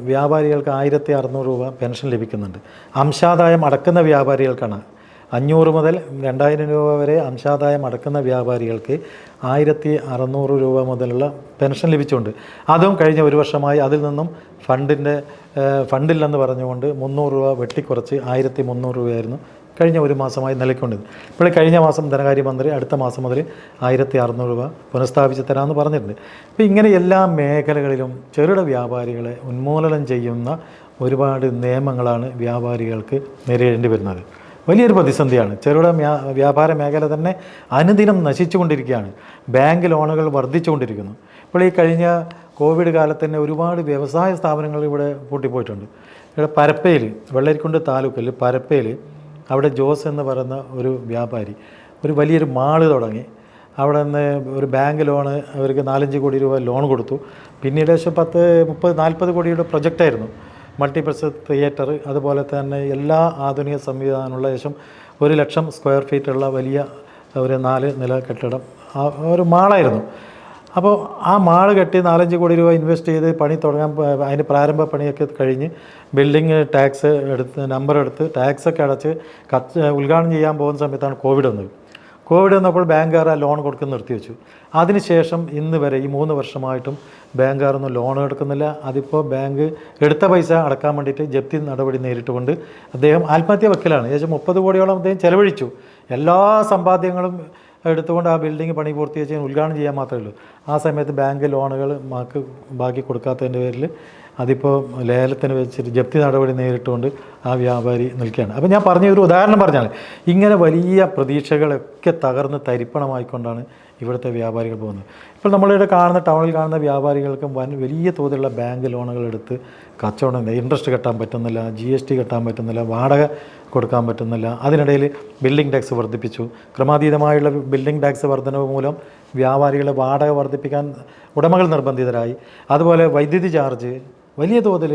വ്യാപാരികൾക്ക് ആയിരത്തി അറുന്നൂറ് രൂപ പെൻഷൻ ലഭിക്കുന്നുണ്ട്. അംശാദായം അടക്കുന്ന വ്യാപാരികൾക്കാണ്. അഞ്ഞൂറ് മുതൽ രണ്ടായിരം രൂപ വരെ അംശാദായം അടക്കുന്ന വ്യാപാരികൾക്ക് ആയിരത്തി അറുന്നൂറ് രൂപ മുതലുള്ള പെൻഷൻ ലഭിച്ചുകൊണ്ട് അതും കഴിഞ്ഞ ഒരു വർഷമായി അതിൽ നിന്നും ഫണ്ടിന്റെ ഫണ്ടില്ലെന്ന് പറഞ്ഞുകൊണ്ട് മുന്നൂറ് രൂപ വെട്ടിക്കുറച്ച് ആയിരത്തി മുന്നൂറ് രൂപയായിരുന്നു കഴിഞ്ഞ ഒരു മാസമായി നിലയ്ക്കൊണ്ടത് ഇപ്പോൾ കഴിഞ്ഞ മാസം ധനകാര്യമന്ത്രി അടുത്ത മാസം മുതൽ ആയിരത്തി അറുന്നൂറ് രൂപ പുനഃസ്ഥാപിച്ച് തരാമെന്ന് പറഞ്ഞിട്ടുണ്ട്. അപ്പോൾ ഇങ്ങനെ എല്ലാ മേഖലകളിലും ചെറുകിട വ്യാപാരികളെ ഉന്മൂലനം ചെയ്യുന്ന ഒരുപാട് നിയമങ്ങളാണ് വ്യാപാരികൾക്ക് നേരിടേണ്ടി വരുന്നത്. വലിയൊരു പ്രതിസന്ധിയാണ്. ചെറുകിട വ്യാ- വ്യാപാര മേഖല തന്നെ അനുദിനം നശിച്ചുകൊണ്ടിരിക്കുകയാണ്. ബാങ്ക് ലോണുകൾ വർദ്ധിച്ചുകൊണ്ടിരിക്കുന്നു. ഇപ്പോൾ ഈ കഴിഞ്ഞ കോവിഡ് കാലത്ത് തന്നെ ഒരുപാട് വ്യവസായ സ്ഥാപനങ്ങൾ ഇവിടെ പൂട്ടിപ്പോയിട്ടുണ്ട്. ഇവിടെ പരപ്പയിൽ വെള്ളരിക്കുണ്ട് താലൂക്കിൽ പരപ്പയിൽ അവിടെ ജോസ് എന്ന് പറയുന്ന ഒരു വ്യാപാരി ഒരു വലിയൊരു മാൾ തുടങ്ങി. അവിടെ നിന്ന് ഒരു ബാങ്ക് ലോണ് അവർക്ക് നാലഞ്ച് കോടി രൂപ ലോൺ കൊടുത്തു. പിന്നീട് ഏകദേശം പത്ത് മുപ്പത് നാൽപ്പത് കോടിയുടെ പ്രൊജക്റ്റായിരുന്നു മൾട്ടിപ്ലക്സ് തിയേറ്റർ അതുപോലെ തന്നെ എല്ലാ ആധുനിക സംവിധാനമുള്ള ഏകദേശം ഒരു ലക്ഷം സ്ക്വയർ ഫീറ്റുള്ള വലിയ ഒരു നാല് നില കെട്ടിടം ആ ഒരു മാളായിരുന്നു. അപ്പോൾ ആ മാൾ കെട്ടി നാലഞ്ച് കോടി രൂപ ഇൻവെസ്റ്റ് ചെയ്ത് പണി തുടങ്ങാൻ അതിന് പ്രാരംഭ പണിയൊക്കെ കഴിഞ്ഞ് ബിൽഡിങ് ടാക്സ് എടുത്ത് നമ്പർ എടുത്ത് ടാക്സ് ഒക്കെ അടച്ച് കത്ത് ഉദ്ഘാടനം ചെയ്യാൻ പോകുന്ന സമയത്താണ് കോവിഡ് വന്നത്. കോവിഡ് വന്നപ്പോൾ ബാങ്കുകാർ ആ ലോൺ കൊടുക്കുന്ന നിർത്തിവെച്ചു. അതിനുശേഷം ഇന്ന് വരെ ഈ മൂന്ന് വർഷമായിട്ടും ബാങ്കുകാരൊന്നും ലോൺ എടുക്കുന്നില്ല. അതിപ്പോൾ ബാങ്ക് എടുത്ത പൈസ അടക്കാൻ വേണ്ടിയിട്ട് ജപ്തി നടപടി നേരിട്ടുകൊണ്ട് അദ്ദേഹം ആത്മഹത്യ വക്കലാണ്. ഏകദേശം മുപ്പത് കോടിയോളം അദ്ദേഹം ചെലവഴിച്ചു. എല്ലാ സമ്പാദ്യങ്ങളും എടുത്തുകൊണ്ട് ആ ബിൽഡിംഗ് പണി പൂർത്തീകരിച്ച് ഉദ്ഘാടനം ചെയ്യാൻ മാത്രമേ ഉള്ളൂ. ആ സമയത്ത് ബാങ്ക് ലോണുകൾ മാക്ക് ബാക്കി കൊടുക്കാത്തതിന്റെ പേരിൽ അതിപ്പോൾ ലേലത്തിന് വെച്ചിട്ട് ജപ്തി നടപടി നേരിട്ടുകൊണ്ട് ആ വ്യാപാരി നിൽക്കുകയാണ്. അപ്പോൾ ഞാൻ പറഞ്ഞ ഒരു ഉദാഹരണം പറഞ്ഞാൽ ഇങ്ങനെ വലിയ പ്രതീക്ഷകളൊക്കെ തകർന്ന് തരിപ്പണമായിക്കൊണ്ടാണ് ഇവിടുത്തെ വ്യാപാരികൾ പോകുന്നത്. ഇപ്പോൾ നമ്മളിവിടെ കാണുന്ന ടൗണിൽ കാണുന്ന വ്യാപാരികൾക്കും വൻ വലിയ തോതിലുള്ള ബാങ്ക് ലോണുകൾ എടുത്ത് കച്ചവടം ഇൻട്രസ്റ്റ് കെട്ടാൻ പറ്റുന്നില്ല ജി എസ് ടി കെട്ടാൻ പറ്റുന്നില്ല വാടക കൊടുക്കാൻ പറ്റുന്നില്ല അതിനിടയിൽ ബിൽഡിംഗ് ടാക്സ് വർദ്ധിപ്പിച്ചു. ക്രമാതീതമായുള്ള ബിൽഡിംഗ് ടാക്സ് വർധനവ് മൂലം വ്യാപാരികളെ വാടക വർദ്ധിപ്പിക്കാൻ ഉടമകൾ നിർബന്ധിതരായി. അതുപോലെ വൈദ്യുതി ചാർജ് വലിയ തോതിൽ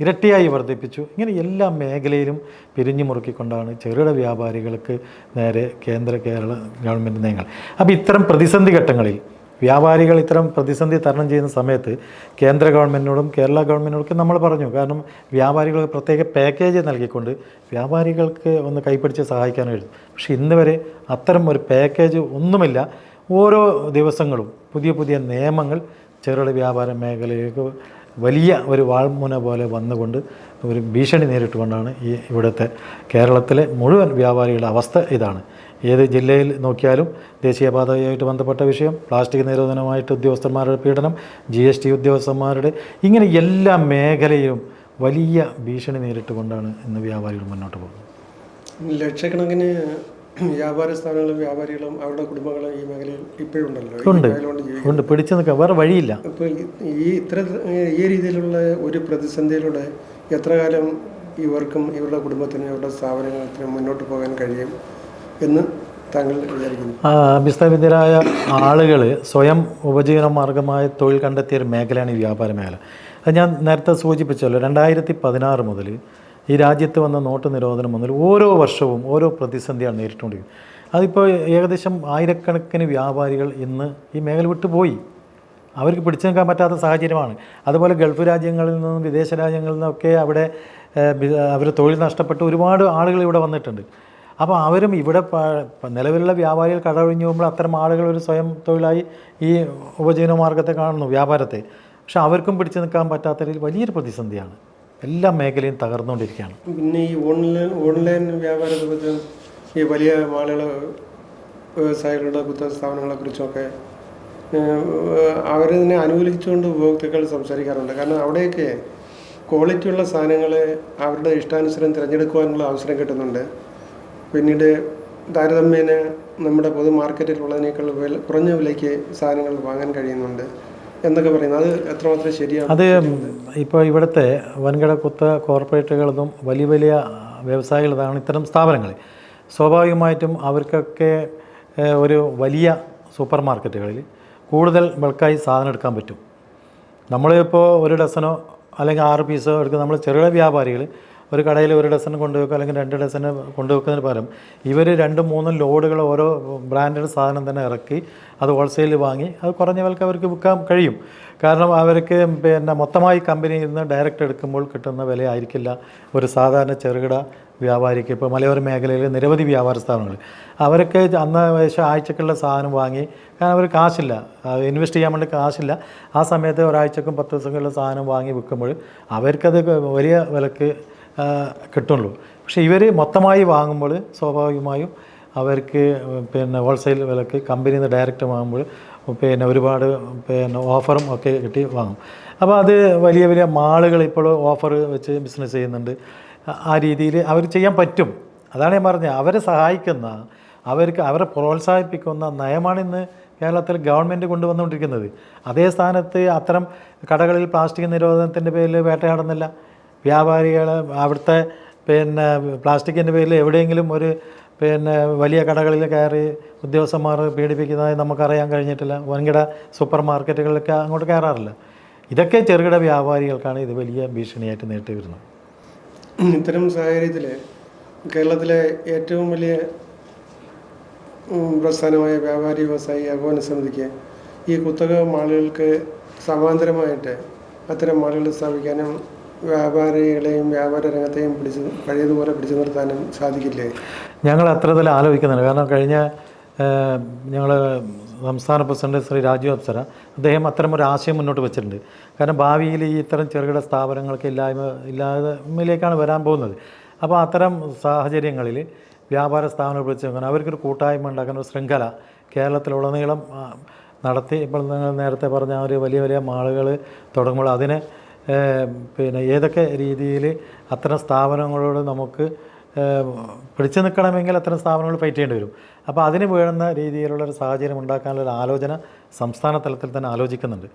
ഇരട്ടിയായി വർദ്ധിപ്പിച്ചു. ഇങ്ങനെ എല്ലാ മേഖലയിലും പിരിഞ്ഞു മുറുക്കിക്കൊണ്ടാണ് ചെറുകിട വ്യാപാരികൾക്ക് നേരെ കേന്ദ്ര കേരള ഗവൺമെന്റ് നയങ്ങൾ. അപ്പോൾ ഇത്തരം പ്രതിസന്ധി ഘട്ടങ്ങളിൽ വ്യാപാരികൾ ഇത്തരം പ്രതിസന്ധി തരണം ചെയ്യുന്ന സമയത്ത് കേന്ദ്ര ഗവൺമെന്റിനോടും കേരള ഗവൺമെന്റിനോടൊക്കെ നമ്മൾ പറഞ്ഞു. കാരണം വ്യാപാരികൾക്ക് പ്രത്യേക പാക്കേജ് നൽകിക്കൊണ്ട് വ്യാപാരികൾക്ക് ഒന്ന് കൈപ്പിടിച്ച് സഹായിക്കാൻ കഴിയും പക്ഷേ ഇന്ന് വരെ അത്തരം ഒരു പാക്കേജ് ഒന്നുമില്ല. ഓരോ ദിവസങ്ങളും പുതിയ പുതിയ നിയമങ്ങൾ ചെറുകിട വ്യാപാര മേഖലയിലേക്ക് വലിയ ഒരു വാൾമുന പോലെ വന്നുകൊണ്ട് ഒരു ഭീഷണി നേരിട്ടുകൊണ്ടാണ് ഈ ഇവിടുത്തെ കേരളത്തിലെ മുഴുവൻ വ്യാപാരികളുടെ അവസ്ഥ ഇതാണ്. ഏത് ജില്ലയിൽ നോക്കിയാലും ദേശീയപാതയുമായിട്ട് ബന്ധപ്പെട്ട വിഷയം പ്ലാസ്റ്റിക് നിരോധനമായിട്ട് ഉദ്യോഗസ്ഥന്മാരുടെ പീഡനം ജി എസ് ടി ഉദ്യോഗസ്ഥന്മാരുടെ ഇങ്ങനെ എല്ലാ മേഖലയിലും വലിയ ഭീഷണി നേരിട്ടുകൊണ്ടാണ് ഇന്ന് വ്യാപാരികൾ മുന്നോട്ട് പോകുന്നത്. ലക്ഷക്കണക്കിന് വ്യാപാര സ്ഥാപനങ്ങളും വ്യാപാരികളും അവരുടെ കുടുംബങ്ങളും ഈ മേഖലയിൽ ഇപ്പോഴും ഉണ്ടല്ലോ. ഉണ്ട്. പിടിച്ചു നിൽക്കാൻ വേറെ വഴിയില്ല. അപ്പോൾ ഈ ഇത്ര ഈ രീതിയിലുള്ള ഒരു പ്രതിസന്ധിയിലൂടെ എത്ര കാലം ഇവർക്കും ഇവരുടെ കുടുംബത്തിനും ഇവരുടെ സ്ഥാപനങ്ങൾക്കും മുന്നോട്ട് പോകാൻ കഴിയും എന്ന് താങ്കൾ വിചാരിക്കുന്നു? ആ, അഭ്യസ്തവിദ്യരായ ആളുകൾ സ്വയം ഉപജീവന മാർഗമായ തൊഴിൽ കണ്ടെത്തിയ ഒരു മേഖലയാണ് ഈ വ്യാപാര മേഖല. അത് ഞാൻ നേരത്തെ സൂചിപ്പിച്ചല്ലോ രണ്ടായിരത്തി പതിനാറ് മുതൽ ഈ രാജ്യത്ത് വന്ന നോട്ട് നിരോധനം മുതൽ ഓരോ വർഷവും ഓരോ പ്രതിസന്ധിയാണ് നേരിട്ടുകൊണ്ടിരിക്കുന്നത്. അതിപ്പോൾ ഏകദേശം ആയിരക്കണക്കിന് വ്യാപാരികൾ ഇന്ന് ഈ മേഖല വിട്ടു പോയി. അവർക്ക് പിടിച്ചു നിൽക്കാൻ പറ്റാത്ത സാഹചര്യമാണ്. അതുപോലെ ഗൾഫ് രാജ്യങ്ങളിൽ നിന്നും വിദേശ രാജ്യങ്ങളിൽ നിന്നൊക്കെ അവിടെ അവർ തൊഴിൽ നഷ്ടപ്പെട്ട് ഒരുപാട് ആളുകൾ ഇവിടെ വന്നിട്ടുണ്ട്. അപ്പോൾ അവരും ഇവിടെ നിലവിലുള്ള വ്യാപാരികൾ കടവഴിഞ്ഞു പോകുമ്പോൾ അത്തരം ആളുകൾ ഒരു സ്വയം തൊഴിലായി ഈ ഉപജീവന മാർഗത്തെ കാണുന്നു വ്യാപാരത്തെ. പക്ഷെ അവർക്കും പിടിച്ചു നിൽക്കാൻ പറ്റാത്ത രീതിയിൽ വലിയൊരു പ്രതിസന്ധിയാണ്. എല്ലാ മേഖലയും തകർന്നുകൊണ്ടിരിക്കുകയാണ്. പിന്നെ ഈ ഓൺലൈൻ ഓൺലൈൻ വ്യാപാരത്തെ പറ്റി ഈ വലിയ മാളുകൾ വ്യവസായികളുടെ പുത്തൻ സ്ഥാപനങ്ങളെ കുറിച്ചൊക്കെ അവരിതിനെ അനുകൂലിച്ചുകൊണ്ട് ഉപഭോക്താക്കൾ സംസാരിക്കാറുണ്ട്. കാരണം അവിടെയൊക്കെ ക്വാളിറ്റിയുള്ള സാധനങ്ങൾ അവരുടെ ഇഷ്ടാനുസരണം തിരഞ്ഞെടുക്കുവാനുള്ള അവസരം കിട്ടുന്നുണ്ട്. പിന്നീട് താരതമ്യേന നമ്മുടെ പൊതു മാർക്കറ്റിലുള്ളതിനേക്കാൾ വില കുറഞ്ഞ വിലയ്ക്ക് സാധനങ്ങൾ വാങ്ങാൻ കഴിയുന്നുണ്ട്. എന്നൊക്കെ പറയുന്നത്. അത് എത്രമാത്രം ശരിയാണ്? അത് ഇപ്പോൾ ഇവിടുത്തെ വൻകിട കുത്ത കോർപ്പറേറ്റുകളൊന്നും വലിയ വലിയ വ്യവസായികളതാണ് ഇത്തരം സ്ഥാപനങ്ങൾ. സ്വാഭാവികമായിട്ടും അവർക്കൊക്കെ ഒരു വലിയ സൂപ്പർ മാർക്കറ്റുകളിൽ കൂടുതൽ ബൾക്കായി സാധനം എടുക്കാൻ പറ്റും. നമ്മളിപ്പോൾ ഒരു ഡസനോ അല്ലെങ്കിൽ ആറ് പീസോ എടുക്കുന്ന നമ്മൾ ചെറുകിട വ്യാപാരികൾ ഒരു കടയിൽ ഒരു ഡസൻ കൊണ്ടുവെക്കുക അല്ലെങ്കിൽ രണ്ട് ഡസൺ കൊണ്ടുവെക്കുന്നതിന് പകരം ഇവർ രണ്ടും മൂന്നും ലോഡുകൾ ഓരോ ബ്രാൻഡഡ് സാധനം തന്നെ ഇറക്കി അത് ഹോൾസെയിൽ വാങ്ങി അത് കുറഞ്ഞ വിലക്ക് അവർക്ക് വിൽക്കാൻ കഴിയും. കാരണം അവർക്ക് പിന്നെ മൊത്തമായി കമ്പനിയിൽ നിന്ന് ഡയറക്റ്റ് എടുക്കുമ്പോൾ കിട്ടുന്ന വിലയായിരിക്കില്ല. ഒരു സാധാരണ ചെറുകിട വ്യാപാരിക്ക് ഇപ്പോൾ മലയോര മേഖലയിൽ നിരവധി വ്യാപാര സ്ഥാപനങ്ങൾ. അവരൊക്കെ അന്ന് ഏകദേശം ആഴ്ചക്കുള്ള സാധനം വാങ്ങി കാരണം അവർ കാശില്ല. ഇൻവെസ്റ്റ് ചെയ്യാൻ വേണ്ടി കാശില്ല. ആ സമയത്ത് ഒരാഴ്ചക്കും പത്ത് ദിവസങ്ങളിലുള്ള സാധനം വാങ്ങി വിൽക്കുമ്പോൾ അവർക്കത് വലിയ വിലക്ക് കിട്ടുള്ളൂ. പക്ഷേ ഇവർ മൊത്തമായി വാങ്ങുമ്പോൾ സ്വാഭാവികമായും അവർക്ക് പിന്നെ ഹോൾസെയിൽ വിലക്ക് കമ്പനിയിൽ നിന്ന് ഡയറക്റ്റ് വാങ്ങുമ്പോൾ പിന്നെ ഒരുപാട് പിന്നെ ഓഫറും ഒക്കെ കിട്ടി വാങ്ങും. അപ്പോൾ അത് വലിയ വലിയ മാളുകൾ ഇപ്പോൾ ഓഫർ വെച്ച് ബിസിനസ് ചെയ്യുന്നുണ്ട്. ആ- രീതിയിൽ അവർ ചെയ്യാൻ പറ്റും. അതാണ് ഞാൻ പറഞ്ഞത്. അവരെ സഹായിക്കുന്ന അവർക്ക് അവരെ പ്രോത്സാഹിപ്പിക്കുന്ന നയമാണ് ഇന്ന് കേരളത്തിൽ ഗവൺമെന്റ് കൊണ്ടുവന്നുകൊണ്ടിരിക്കുന്നത്. അതേ സ്ഥാനത്ത് അത്തരം കടകളിൽ പ്ലാസ്റ്റിക് നിരോധനത്തിന്റെ പേരിൽ വേട്ടയാടുന്നില്ല. വ്യാപാരികൾ അവിടുത്തെ പിന്നെ പ്ലാസ്റ്റിക്കിന്റെ പേരിൽ എവിടെയെങ്കിലും ഒരു പിന്നെ വലിയ കടകളിൽ കയറി ഉദ്യോഗസ്ഥന്മാർ പീഡിപ്പിക്കുന്നതായി നമുക്കറിയാൻ കഴിഞ്ഞിട്ടില്ല. വൻകിട സൂപ്പർ മാർക്കറ്റുകളിലൊക്കെ അങ്ങോട്ട് കയറാറില്ല. ഇതൊക്കെ ചെറുകിട വ്യാപാരികൾക്കാണ് ഇത് വലിയ ഭീഷണിയായിട്ട് നേരിട്ട് വരുന്നത് ഇത്തരം സാഹചര്യത്തിൽ കേരളത്തിലെ ഏറ്റവും വലിയ പ്രസ്ഥാനമായ വ്യാപാരി വ്യവസായി ഏകോപന സമിതിക്ക് ഈ കുത്തക മാളുകൾക്ക് സമാന്തരമായിട്ട് അത്തരം മാളുകൾ സ്ഥാപിക്കാനും വ്യാപാരികളെയും വ്യാപാര രംഗത്തെയും പിടിച്ച് പഴയതുപോലെ പിടിച്ചു നിർത്താനും സാധിക്കില്ലേ? ഞങ്ങൾ അത്തരത്തിൽ ആലോചിക്കുന്നുണ്ട് കാരണം കഴിഞ്ഞ ഞങ്ങൾ സംസ്ഥാന പ്രസിഡന്റ് ശ്രീ രാജീവ് അപ്സര അദ്ദേഹം അത്തരം ഒരു ആശയം മുന്നോട്ട് വെച്ചിട്ടുണ്ട്. കാരണം ഭാവിയിൽ ഈ ഇത്തരം ചെറുകിട സ്ഥാപനങ്ങൾക്ക് ഇല്ലായ്മ ഇല്ലായ്മയിലേക്കാണ് വരാൻ പോകുന്നത്. അപ്പോൾ അത്തരം സാഹചര്യങ്ങളിൽ വ്യാപാര സ്ഥാപനങ്ങൾ വിളിച്ചു നോക്കണം അവർക്കൊരു കൂട്ടായ്മ ഉണ്ടാക്കുന്ന ഒരു ശൃംഖല കേരളത്തിലുടനീളം നടത്തി ഇപ്പോൾ നിങ്ങൾ നേരത്തെ പറഞ്ഞ ഒരു വലിയ വലിയ മാളുകൾ തുടങ്ങുമ്പോൾ അതിന് പിന്നെ ഏതൊക്കെ രീതിയിൽ അത്തരം സ്ഥാപനങ്ങളോട് നമുക്ക് പിടിച്ചു നിൽക്കണമെങ്കിൽ അത്തരം സ്ഥാപനങ്ങൾ ഫൈറ്റ് ചെയ്യേണ്ടി വരും. അപ്പോൾ അതിന് വേണ്ട രീതിയിലുള്ള ഒരു സാഹചര്യം ഉണ്ടാക്കാനുള്ള ഒരു ആലോചന സംസ്ഥാന തലത്തിൽ തന്നെ ആലോചിക്കുന്നുണ്ട്.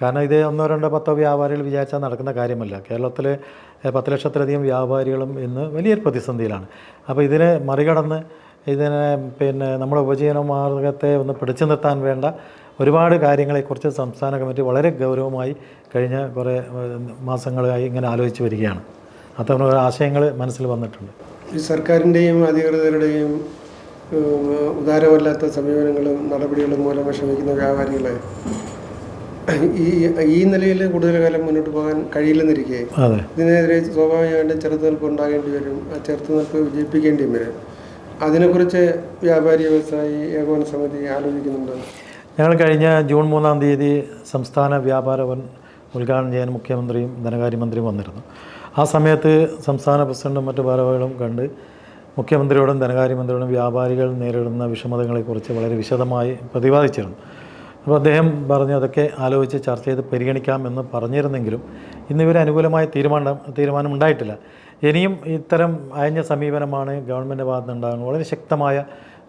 കാരണം ഇത് ഒന്നോ രണ്ടോ പത്തോ വ്യാപാരികൾ വിചാരിച്ചാൽ നടക്കുന്ന കാര്യമല്ല. കേരളത്തിലെ പത്ത് ലക്ഷത്തിലധികം വ്യാപാരികളും ഇന്ന് വലിയൊരു പ്രതിസന്ധിയിലാണ്. അപ്പോൾ ഇതിനെ മറികടന്ന് ഇതിനെ പിന്നെ നമ്മുടെ ഉപജീവന മാർഗത്തെ ഒന്ന് പിടിച്ചു നിർത്താൻ വേണ്ട ഒരുപാട് കാര്യങ്ങളെക്കുറിച്ച് സംസ്ഥാന കമ്മിറ്റി വളരെ ഗൗരവമായി കഴിഞ്ഞ കുറേ മാസങ്ങളായി ഇങ്ങനെ ആലോചിച്ച് വരികയാണ്. അത്തരം ആശയങ്ങൾ മനസ്സിൽ വന്നിട്ടുണ്ട്. ഈ സർക്കാരിന്റെയും അധികൃതരുടെയും ഉദാരമല്ലാത്ത സമീപനങ്ങളും നടപടികളും മൂലം വിഷമിക്കുന്ന വ്യാപാരികളെ ഈ ഈ നിലയിൽ കൂടുതൽ കാലം മുന്നോട്ട് പോകാൻ കഴിയില്ലെന്നിരിക്കെ ഇതിനെതിരെ സ്വാഭാവികമായിട്ടും ചെറുത്തുനിൽപ്പ് ഉണ്ടാകേണ്ടി വരും ആ ചെറുത്തുനിൽപ്പ് വിജയിപ്പിക്കേണ്ടിയും വരും. അതിനെക്കുറിച്ച് വ്യാപാരി വ്യവസായി ഏകോപന സമിതി ആലോചിക്കുന്നുണ്ട്? ഞങ്ങൾ കഴിഞ്ഞ ജൂൺ മൂന്നാം തീയതി സംസ്ഥാന വ്യാപാര വൻ ഉദ്ഘാടനം ചെയ്യാൻ മുഖ്യമന്ത്രിയും ധനകാര്യമന്ത്രിയും വന്നിരുന്നു. ആ സമയത്ത് സംസ്ഥാന പ്രസിഡന്റും മറ്റു ഭാരവാഹികളും കണ്ട് മുഖ്യമന്ത്രിയോടും ധനകാര്യമന്ത്രിയോടും വ്യാപാരികൾ നേരിടുന്ന വിഷമതകളെക്കുറിച്ച് വളരെ വിശദമായി പ്രതിപാദിച്ചിരുന്നു. അപ്പോൾ അദ്ദേഹം പറഞ്ഞു അതൊക്കെ ആലോചിച്ച് ചർച്ച ചെയ്ത് പരിഗണിക്കാമെന്ന് പറഞ്ഞിരുന്നെങ്കിലും ഇന്നിവരെ അനുകൂലമായ തീരുമാനം തീരുമാനം ഉണ്ടായിട്ടില്ല. ഇനിയും ഇത്തരം അയഞ്ഞ സമീപനമാണ് ഗവൺമെന്റ് ഭാഗത്തുനിന്നുണ്ടാകുന്നത് വളരെ ശക്തമായ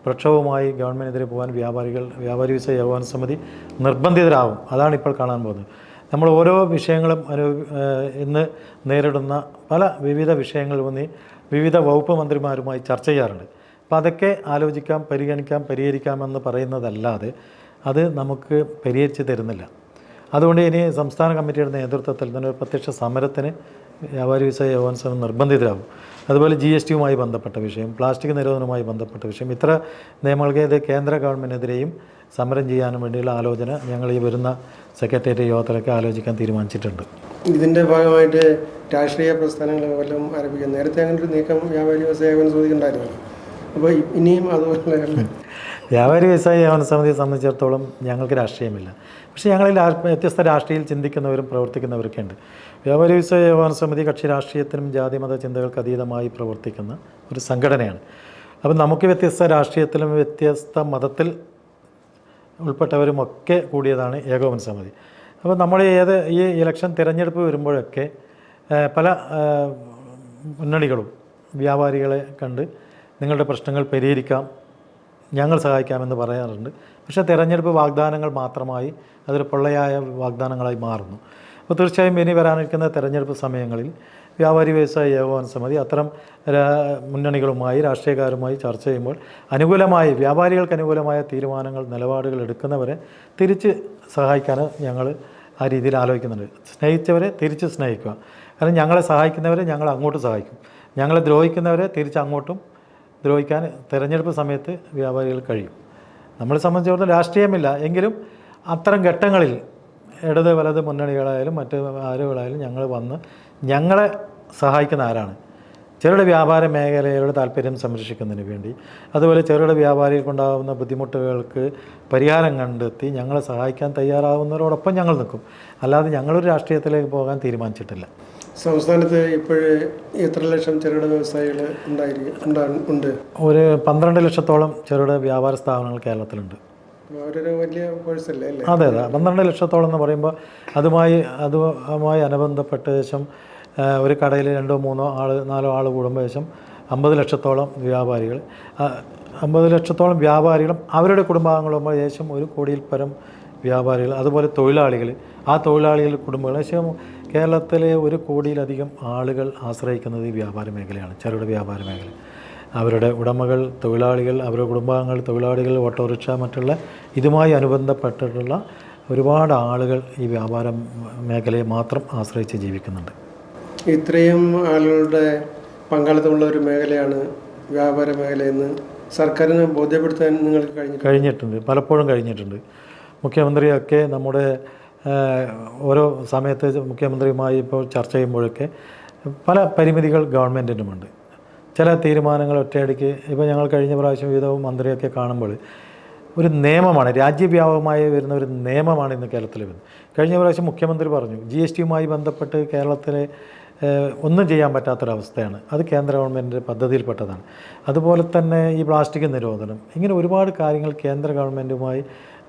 പ്രക്ഷോഭവുമായി ഗവൺമെന്റിനെതിരെ പോകാൻ വ്യാപാരികൾ വ്യാപാരി വിസ ഏകോപന സമിതി നിർബന്ധിതരാകും. അതാണ് ഇപ്പോൾ കാണാൻ പോകുന്നത്. നമ്മൾ ഓരോ വിഷയങ്ങളും അനു ഇന്ന് നേരിടുന്ന പല വിവിധ വിഷയങ്ങൾ വന്ന് വിവിധ വകുപ്പ് മന്ത്രിമാരുമായി ചർച്ച ചെയ്യാറുണ്ട്. അപ്പോൾ അതൊക്കെ ആലോചിക്കാം പരിഗണിക്കാം പരിഹരിക്കാമെന്ന് പറയുന്നതല്ലാതെ അത് നമുക്ക് പരിഹരിച്ച് തരുന്നില്ല. അതുകൊണ്ട് ഇനി സംസ്ഥാന കമ്മിറ്റിയുടെ നേതൃത്വത്തിൽ തന്നെ ഒരു പ്രത്യക്ഷ സമരത്തിന് വ്യാപാരി വിസ ഏകോപന സമിതി നിർബന്ധിതരാകും. അതുപോലെ ജി എസ് ടിയുമായി ബന്ധപ്പെട്ട വിഷയം പ്ലാസ്റ്റിക് നിരോധനവുമായി ബന്ധപ്പെട്ട വിഷയം ഇത്ര നിയമങ്ങൾക്കെതിരെ കേന്ദ്ര ഗവൺമെന്റിനെതിരെയും സമരം ചെയ്യാനും വേണ്ടിയുള്ള ആലോചന ഞങ്ങൾ ഈ വരുന്ന സെക്രട്ടേറിയറ്റ് യോഗത്തിലൊക്കെ ആലോചിക്കാൻ തീരുമാനിച്ചിട്ടുണ്ട്. ഇതിന്റെ ഭാഗമായിട്ട് രാഷ്ട്രീയ പ്രസ്ഥാനങ്ങൾ വല്ലതും ആരംഭിക്കും നേരത്തെ അങ്ങനെ ഒരു നീക്കം വ്യാപാരി വ്യവസായ ഏകോപന അപ്പോൾ ഇനിയും അതുപോലെയുള്ള വ്യാപാരി വ്യവസായ ഏകോപന സമിതിയെ സംബന്ധിച്ചിടത്തോളം ഞങ്ങൾക്ക് രാഷ്ട്രീയമില്ല. പക്ഷേ ഞങ്ങളിൽ വ്യത്യസ്ത രാഷ്ട്രീയത്തിൽ ചിന്തിക്കുന്നവരും പ്രവർത്തിക്കുന്നവരൊക്കെ ഉണ്ട്. വ്യാപാരി വ്യവസായ ഏകോപന സമിതി കക്ഷി രാഷ്ട്രീയത്തിനും ജാതിമത ചിന്തകൾക്ക് അതീതമായി പ്രവർത്തിക്കുന്ന ഒരു സംഘടനയാണ്. അപ്പം നമുക്ക് വ്യത്യസ്ത രാഷ്ട്രീയത്തിലും വ്യത്യസ്ത മതത്തിൽ ഉൾപ്പെട്ടവരുമൊക്കെ കൂടിയതാണ് ഏകോപന സമിതി. അപ്പോൾ നമ്മൾ ഏത് ഈ ഇലക്ഷൻ തിരഞ്ഞെടുപ്പ് വരുമ്പോഴൊക്കെ പല മുന്നണികളും വ്യാപാരികളെ കണ്ട് നിങ്ങളുടെ പ്രശ്നങ്ങൾ പരിഹരിക്കാം ഞങ്ങൾ സഹായിക്കാമെന്ന് പറയാറുണ്ട്. പക്ഷേ തിരഞ്ഞെടുപ്പ് വാഗ്ദാനങ്ങൾ മാത്രമായി അതൊരു പൊള്ളയായ വാഗ്ദാനങ്ങളായി മാറുന്നു. അപ്പോൾ തീർച്ചയായും ഇനി വരാനിരിക്കുന്ന തിരഞ്ഞെടുപ്പ് സമയങ്ങളിൽ വ്യാപാരി വ്യവസായ ഏകോപന സമിതി അത്തരം മുന്നണികളുമായി രാഷ്ട്രീയക്കാരുമായി ചർച്ച ചെയ്യുമ്പോൾ അനുകൂലമായി വ്യാപാരികൾക്ക് അനുകൂലമായ തീരുമാനങ്ങൾ നിലപാടുകൾ എടുക്കുന്നവരെ തിരിച്ച് സഹായിക്കാൻ ഞങ്ങൾ ആ രീതിയിൽ ആലോചിക്കുന്നുണ്ട്. സ്നേഹിച്ചവരെ തിരിച്ച് സ്നേഹിക്കുക. കാരണം ഞങ്ങളെ സഹായിക്കുന്നവരെ ഞങ്ങൾ അങ്ങോട്ട് സഹായിക്കും. ഞങ്ങളെ ദ്രോഹിക്കുന്നവരെ തിരിച്ച് അങ്ങോട്ടും ദ്രോഹിക്കാൻ തിരഞ്ഞെടുപ്പ് സമയത്ത് വ്യാപാരികൾ കഴിയും. നമ്മളെ സംബന്ധിച്ചിടത്തോളം രാഷ്ട്രീയമില്ല. എങ്കിലും അത്തരം ഘട്ടങ്ങളിൽ ഇടത് വലത് മുന്നണികളായാലും മറ്റ് ആരുകളായാലും ഞങ്ങൾ വന്ന് ഞങ്ങളെ സഹായിക്കുന്ന ആരാണ്? ചെറുകിട വ്യാപാര മേഖലയുടെ താല്പര്യം സംരക്ഷിക്കുന്നതിന് വേണ്ടി. അതുപോലെ ചെറുകിട വ്യാപാരികൾക്കുണ്ടാകുന്ന ബുദ്ധിമുട്ടുകൾക്ക് പരിഹാരം കണ്ടെത്തി ഞങ്ങളെ സഹായിക്കാൻ തയ്യാറാവുന്നവരോടൊപ്പം ഞങ്ങൾ നിൽക്കും. അല്ലാതെ ഞങ്ങളൊരു രാഷ്ട്രീയത്തിലേക്ക് പോകാൻ തീരുമാനിച്ചിട്ടില്ല. സംസ്ഥാനത്ത് ഇപ്പോഴ് എത്ര ലക്ഷം ചെറുകിട വ്യവസായികൾ ഉണ്ടായിരിക്കും ഉണ്ടാ ഒരു പന്ത്രണ്ട് ലക്ഷത്തോളം ചെറുകിട വ്യാപാര സ്ഥാപനങ്ങൾ കേരളത്തിലുണ്ട്. അതെ അതെ. പന്ത്രണ്ട് ലക്ഷത്തോളം എന്ന് പറയുമ്പോൾ അതുമായി അതുമായി അനുബന്ധപ്പെട്ട ശേഷം ഒരു കടയിൽ രണ്ടോ മൂന്നോ ആൾ നാലോ ആൾ കൂടുമ്പോൾ ശേഷം അമ്പത് ലക്ഷത്തോളം വ്യാപാരികൾ അമ്പത് ലക്ഷത്തോളം വ്യാപാരികളും അവരുടെ കുടുംബാംഗങ്ങളും ശേഷം ഒരു കോടിയിൽ പരം വ്യാപാരികൾ അതുപോലെ തൊഴിലാളികൾ ആ തൊഴിലാളികളുടെ കുടുംബങ്ങൾ ഏകദേശം കേരളത്തിലെ ഒരു കോടിയിലധികം ആളുകൾ ആശ്രയിക്കുന്നത് ഈ വ്യാപാര മേഖലയാണ് ചെറുകിട വ്യാപാര മേഖല. അവരുടെ ഉടമകൾ തൊഴിലാളികൾ അവരുടെ കുടുംബാംഗങ്ങൾ തൊഴിലാളികൾ ഓട്ടോറിക്ഷ മറ്റുള്ള ഇതുമായി അനുബന്ധപ്പെട്ടിട്ടുള്ള ഒരുപാട് ആളുകൾ ഈ വ്യാപാര മേഖലയെ മാത്രം ആശ്രയിച്ച് ജീവിക്കുന്നുണ്ട്. ഇത്രയും ആളുകളുടെ പങ്കാളിത്തമുള്ള ഒരു മേഖലയാണ് വ്യാപാര മേഖലയെന്ന് സർക്കാരിന് ബോധ്യപ്പെടുത്താൻ നിങ്ങൾക്ക് കഴിഞ്ഞു കഴിഞ്ഞിട്ടുണ്ട് പലപ്പോഴും കഴിഞ്ഞിട്ടുണ്ട്. മുഖ്യമന്ത്രിയൊക്കെ നമ്മുടെ ഓരോ സമയത്ത് മുഖ്യമന്ത്രിയുമായി ഇപ്പോൾ ചർച്ച ചെയ്യുമ്പോഴൊക്കെ പല പരിമിതികൾ ഗവൺമെന്റിനുമുണ്ട്. ചില തീരുമാനങ്ങൾ ഒറ്റയടിക്ക് ഇപ്പോൾ ഞങ്ങൾ കഴിഞ്ഞ പ്രാവശ്യം വിവിധ മന്ത്രിയൊക്കെ കാണുമ്പോൾ ഒരു നിയമമാണ് രാജ്യവ്യാപകമായി വരുന്ന ഒരു നിയമമാണ് ഇന്ന് കേരളത്തിൽ വരുന്നത്. കഴിഞ്ഞ പ്രാവശ്യം മുഖ്യമന്ത്രി പറഞ്ഞു ജി എസ് ടിയുമായി ബന്ധപ്പെട്ട് കേരളത്തിലെ ഒന്നും ചെയ്യാൻ പറ്റാത്തൊരവസ്ഥയാണ്. അത് കേന്ദ്ര ഗവൺമെന്റിന്റെ പദ്ധതിയിൽപ്പെട്ടതാണ്. അതുപോലെ തന്നെ ഈ പ്ലാസ്റ്റിക് നിരോധനം ഇങ്ങനെ ഒരുപാട് കാര്യങ്ങൾ കേന്ദ്ര ഗവൺമെന്റുമായി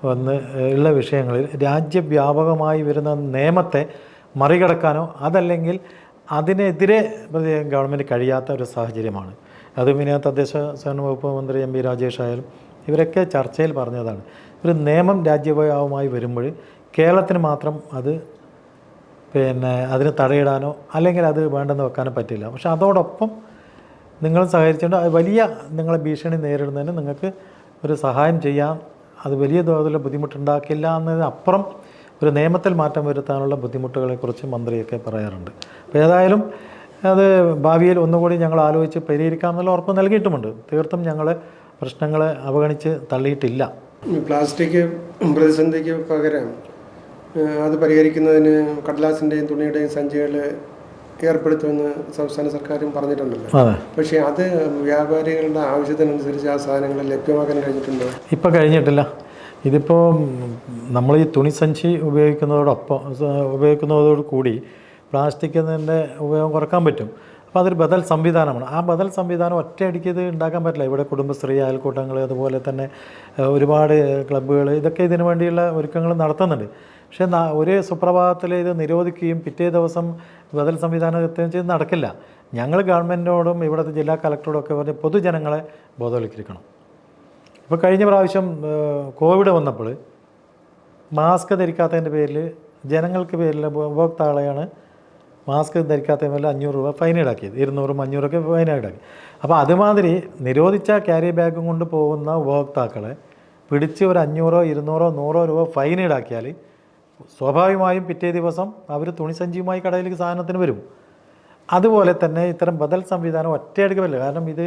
വന്ന് ഉള്ള വിഷയങ്ങളിൽ രാജ്യവ്യാപകമായി വരുന്ന നിയമത്തെ മറികടക്കാനോ അതല്ലെങ്കിൽ അതിനെതിരെ ഗവൺമെന്റ് കഴിയാത്ത ഒരു സാഹചര്യമാണ്. അത് പിന്നെ തദ്ദേശ സ്വയം വകുപ്പ് മന്ത്രി എം പി രാജേഷ് ആയാലും ഇവരൊക്കെ ചർച്ചയിൽ പറഞ്ഞതാണ്. ഒരു നിയമം രാജ്യവ്യാപകമായി വരുമ്പോൾ കേരളത്തിന് മാത്രം അത് പിന്നെ അതിന് തടയിടാനോ അല്ലെങ്കിൽ അത് വേണ്ടെന്ന് വെക്കാനോ പറ്റില്ല. പക്ഷെ അതോടൊപ്പം നിങ്ങൾ സഹകരിച്ചുകൊണ്ട് വലിയ നിങ്ങളെ ഭീഷണി നേരിടുന്നതിന് നിങ്ങൾക്ക് ഒരു സഹായം ചെയ്യാൻ അത് വലിയ തോതിൽ ബുദ്ധിമുട്ടുണ്ടാക്കില്ല എന്നതിനപ്പുറം ഒരു നിയമത്തിൽ മാറ്റം വരുത്താനുള്ള ബുദ്ധിമുട്ടുകളെക്കുറിച്ച് മന്ത്രിയൊക്കെ പറയാറുണ്ട്. അപ്പോൾ ഏതായാലും അത് ഭാവിയിൽ ഒന്നുകൂടി ഞങ്ങൾ ആലോചിച്ച് പരിഹരിക്കാമെന്നുള്ള ഉറപ്പ് നൽകിയിട്ടുമുണ്ട്. തീർത്തും ഞങ്ങൾ പ്രശ്നങ്ങളെ അവഗണിച്ച് തള്ളിയിട്ടില്ല. പ്ലാസ്റ്റിക് പ്രതിസന്ധിക്ക് പകരം അത് പരിഹരിക്കുന്നതിന് കടലാസിന്റെയും തുണിയുടെയും സഞ്ചികൾ ഏർപ്പെടുത്തുമെന്ന് സംസ്ഥാന സർക്കാരും പറഞ്ഞിട്ടുണ്ടല്ലോ. പക്ഷേ അത് വ്യാപാരികളുടെ ആവശ്യത്തിനനുസരിച്ച് ആ സാധനങ്ങൾ ലഭ്യമാക്കാൻ കഴിഞ്ഞിട്ടുണ്ടോ? ഇപ്പോൾ കഴിഞ്ഞിട്ടില്ല. ഇതിപ്പോൾ നമ്മൾ ഈ തുണിസഞ്ചി ഉപയോഗിക്കുന്നതോടൊപ്പം ഉപയോഗിക്കുന്നതോട് കൂടി പ്ലാസ്റ്റിക്കിന്റെ ഉപയോഗം കുറയ്ക്കാൻ പറ്റും. അപ്പോൾ അതൊരു ബദൽ സംവിധാനമാണ്. ആ ബദൽ സംവിധാനം ഒറ്റയടിക്ക് ഇത് ഉണ്ടാക്കാൻ പറ്റില്ല. ഇവിടെ കുടുംബശ്രീ അയൽക്കൂട്ടങ്ങൾ അതുപോലെ തന്നെ ഒരുപാട് ക്ലബ്ബുകൾ ഇതൊക്കെ ഇതിനു വേണ്ടിയുള്ള ഒരുക്കങ്ങൾ നടത്തുന്നുണ്ട്. പക്ഷേ ഒരേ സുപ്രഭാതത്തിൽ ഇത് നിരോധിക്കുകയും പിറ്റേ ദിവസം ബദൽ സംവിധാനം ചെയ്ത് നടക്കില്ല. ഞങ്ങൾ ഗവൺമെന്റിനോടും ഇവിടുത്തെ ജില്ലാ കളക്ടറോടും ഒക്കെ പറഞ്ഞ് പൊതുജനങ്ങളെ ബോധവൽക്കരിക്കണം. ഇപ്പോൾ കഴിഞ്ഞ പ്രാവശ്യം കോവിഡ് വന്നപ്പോൾ മാസ്ക് ധരിക്കാത്തതിന്റെ പേരിൽ ജനങ്ങൾക്ക് പേരിൽ ഉപഭോക്താളെയാണ് മാസ്ക് ധരിക്കാത്തതിന് പേരിൽ അഞ്ഞൂറ് രൂപ ഫൈൻ ഈടാക്കിയത്. ഇരുന്നൂറും അഞ്ഞൂറൊക്കെ ഫൈൻ ഈടാക്കി. അപ്പോൾ അതുമാതിരി നിരോധിച്ച ക്യാരി ബാഗും കൊണ്ട് പോകുന്ന ഉപഭോക്താക്കളെ പിടിച്ച് ഒരു അഞ്ഞൂറോ ഇരുന്നൂറോ നൂറോ രൂപ ഫൈൻ ഈടാക്കിയാൽ സ്വാഭാവികമായും പിറ്റേ ദിവസം അവർ തുണിസഞ്ചിയുമായി കടയിലേക്ക് സാധനത്തിന് വരും. അതുപോലെ തന്നെ ഇത്തരം ബദൽ സംവിധാനം ഒറ്റയടിക്ക് വരില്ല കാരണം ഇത്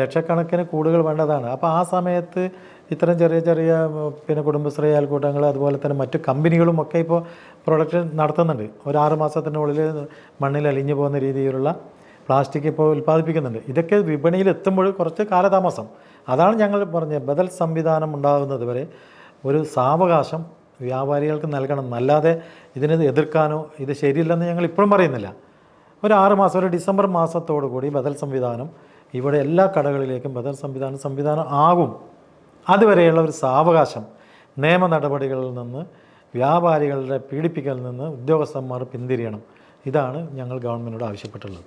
ലക്ഷക്കണക്കിന് കൂടുകൾ വേണ്ടതാണ്. അപ്പോൾ ആ സമയത്ത് ഇത്തരം ചെറിയ ചെറിയ പിന്നെ കുടുംബശ്രീ അയൽക്കൂട്ടങ്ങൾ അതുപോലെ തന്നെ മറ്റു കമ്പനികളും ഒക്കെ ഇപ്പോൾ പ്രൊഡക്ഷൻ നടത്തുന്നുണ്ട്. ഒരു ആറ് മാസത്തിനുള്ളിൽ മണ്ണിൽ അലിഞ്ഞു പോകുന്ന രീതിയിലുള്ള പ്ലാസ്റ്റിക് ഇപ്പോൾ ഉൽപ്പാദിപ്പിക്കുന്നുണ്ട്. ഇതൊക്കെ വിപണിയിൽ എത്തുമ്പോൾ കുറച്ച് കാലതാമസം. അതാണ് ഞങ്ങൾ പറഞ്ഞത്. ബദൽ സംവിധാനം ഉണ്ടാകുന്നത് വരെ ഒരു സാവകാശം വ്യാപാരികൾക്ക് നൽകണം. അല്ലാതെ ഇതിനെ എതിർക്കാനോ ഇത് ശരിയില്ലെന്ന് ഞങ്ങൾ ഇപ്പോഴും പറയുന്നില്ല. ഒരു ആറ് മാസം ഒരു ഡിസംബർ മാസത്തോടു കൂടി ബദൽ സംവിധാനം ഇവിടെ എല്ലാ കടകളിലേക്കും ബദൽ സംവിധാനം സംവിധാനം ആകും. അതുവരെയുള്ള ഒരു സാവകാശം. നിയമ നടപടികളിൽ നിന്ന് വ്യാപാരികളുടെ പീഡിപ്പിക്കലിൽ നിന്ന് ഉദ്യോഗസ്ഥന്മാർ പിന്തിരിയണം. ഇതാണ് ഞങ്ങൾ ഗവൺമെന്റിനോട് ആവശ്യപ്പെട്ടുള്ളത്.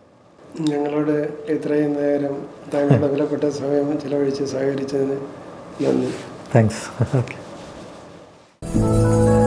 ഞങ്ങളോട് ഇത്രയും നേരം താങ്കളുടെ വിലപ്പെട്ട സമയം ചിലവഴിച്ച് സഹകരിച്ചതിന് നന്ദി. Thanks okay Thank you.